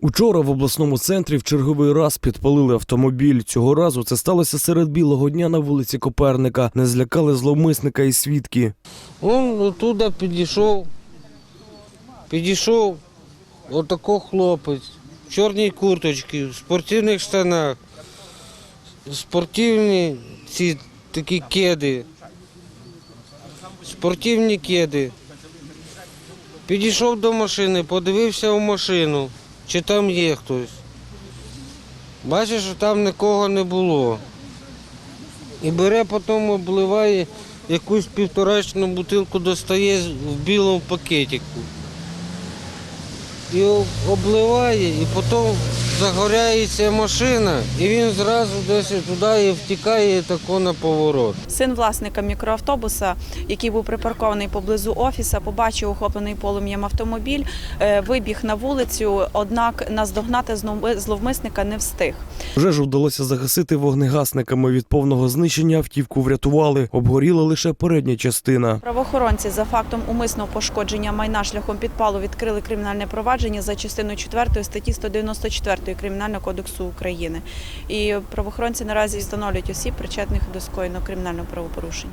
Учора в обласному центрі в черговий раз підпалили автомобіль. Цього разу це сталося серед білого дня на вулиці Коперника. Не злякали зловмисника і свідки. Он оттуда підійшов, підійшов отако хлопець в чорній курточці, в спортивних штанах, спортивні ці такі кеди, спортивні кеди. Підійшов до машини, подивився в машину, чи там є хтось. Бачиш, що там нікого не було. І бере потім обливає якусь півторачну бутилку достає в білому пакетику. І обливає, і потім загоряється машина, і він зразу десь туди і втікає тако на поворот. Син власника мікроавтобуса, який був припаркований поблизу офіса, побачив охоплений полум'ям автомобіль, е, вибіг на вулицю, однак наздогнати зловмисника не встиг. Пожежу вдалося загасити вогнегасниками. Від повного знищення автівку врятували. Обгоріла лише передня частина. Правоохоронці за фактом умисного пошкодження майна шляхом підпалу відкрили кримінальне провадження за частиною 4 статті 194 Кримінального кодексу України. І правоохоронці наразі встановлюють осіб, причетних до скоєного кримінального правопорушення.